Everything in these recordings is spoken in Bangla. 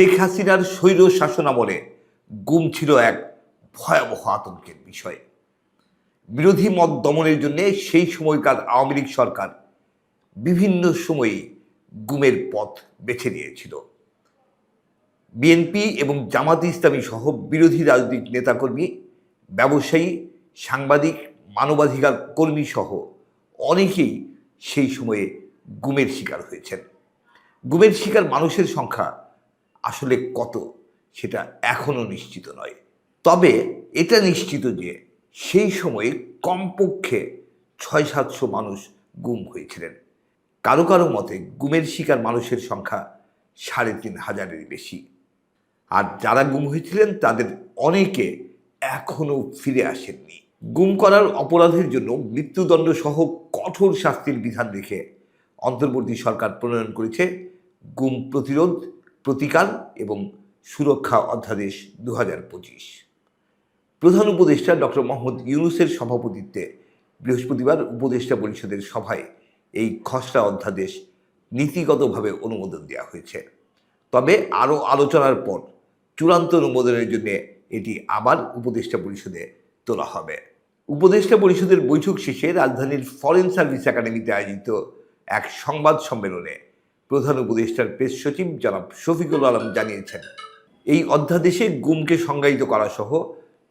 শেখ হাসিনার স্বৈর শাসনামলে গুম ছিল এক ভয়াবহ আতঙ্কের বিষয়। বিরোধী মত দমনের জন্য সেই সময়কার আওয়ামী লীগ সরকার বিভিন্ন সময়ে গুমের পথ বেছে নিয়েছিল। বিএনপি এবং জামাত ইসলামী সহ বিরোধী রাজনৈতিক নেতাকর্মী, ব্যবসায়ী, সাংবাদিক, মানবাধিকার কর্মী সহ অনেকেই সেই সময়ে গুমের শিকার হয়েছেন। গুমের শিকার মানুষের সংখ্যা আসলে কত, সেটা এখনও নিশ্চিত নয়। তবে এটা নিশ্চিত যে সেই সময়ে কমপক্ষে ছয় সাতশো মানুষ গুম হয়েছিলেন। কারও কারও মতে গুমের শিকার মানুষের সংখ্যা সাড়ে তিন হাজারের বেশি। আর যারা গুম হয়েছিলেন তাদের অনেকে এখনও ফিরে আসেননি। গুম করার অপরাধের জন্য মৃত্যুদণ্ড সহ কঠোর শাস্তির বিধান রেখে অন্তর্বর্তী সরকার প্রণয়ন করেছে গুম প্রতিরোধ প্রতিকার এবং সুরক্ষা অধ্যাদেশ দু হাজার পঁচিশ। প্রধান উপদেষ্টা ডক্টর মোহাম্মদ ইউনুসের সভাপতিত্বে বৃহস্পতিবার উপদেষ্টা পরিষদের সভায় এই খসড়া অধ্যাদেশ নীতিগতভাবে অনুমোদন দেওয়া হয়েছে। তবে আরও আলোচনার পর চূড়ান্ত অনুমোদনের জন্য এটি আবার উপদেষ্টা পরিষদে তোলা হবে। উপদেষ্টা পরিষদের বৈঠক শেষে রাজধানীর ফরেন সার্ভিস একাডেমিতে আয়োজিত এক সংবাদ সম্মেলনে প্রধান উপদেষ্টার প্রেস সচিব জনাব শফিকুল আলম জানিয়েছেন, এই অধ্যাদেশে গুমকে সংজ্ঞায়িত করা সহ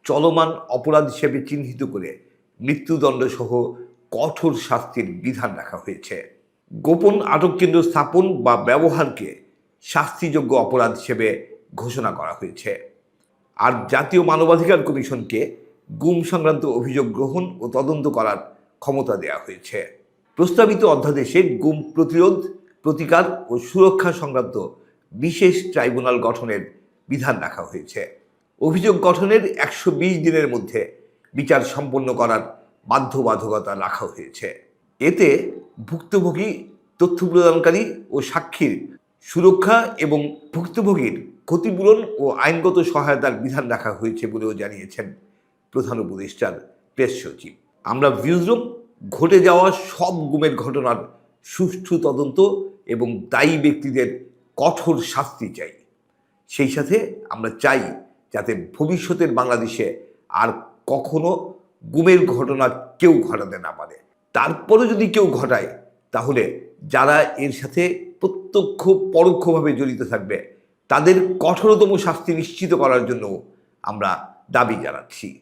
চলমান অপরাধ হিসেবে চিহ্নিত করে মৃত্যুদণ্ড সহ কঠোর শাস্তির বিধান রাখা হয়েছে। গোপন আটক কেন্দ্র স্থাপন বা ব্যবহারকে শাস্তিযোগ্য অপরাধ হিসেবে ঘোষণা করা হয়েছে। আর জাতীয় মানবাধিকার কমিশনকে গুম সংক্রান্ত অভিযোগ গ্রহণ ও তদন্ত করার ক্ষমতা দেওয়া হয়েছে। প্রস্তাবিত অধ্যাদেশে গুম প্রতিরোধ প্রতিকার ও সুরক্ষা সংক্রান্ত বিশেষ ট্রাইব্যুনাল গঠনের বিধান রাখা হয়েছে। অভিযোগ গঠনের একশো বিশ দিনের মধ্যে বিচার সম্পন্ন করার বাধ্যবাধকতা রাখা হয়েছে। এতে ভুক্তভোগী, তথ্য প্রদানকারী ও সাক্ষীর সুরক্ষা এবং ভুক্তভোগীর ক্ষতিপূরণ ও আইনগত সহায়তার বিধান রাখা হয়েছে বলেও জানিয়েছেন প্রধান উপদেষ্টার প্রেস সচিব। আমরা ভিউজরুম ঘটে যাওয়া সব গুমের ঘটনার সুষ্ঠু তদন্ত এবং দায়ী ব্যক্তিদের কঠোর শাস্তি চাই। সেই সাথে আমরা চাই যাতে ভবিষ্যতের বাংলাদেশে আর কখনো গুমের ঘটনা কেউ ঘটাতে না পারে। তারপরে যদি কেউ ঘটায়, তাহলে যারা এর সাথে প্রত্যক্ষ পরোক্ষভাবে জড়িত থাকবে, তাদের কঠোরতম শাস্তি নিশ্চিত করার জন্য আমরা দাবি জানাচ্ছি।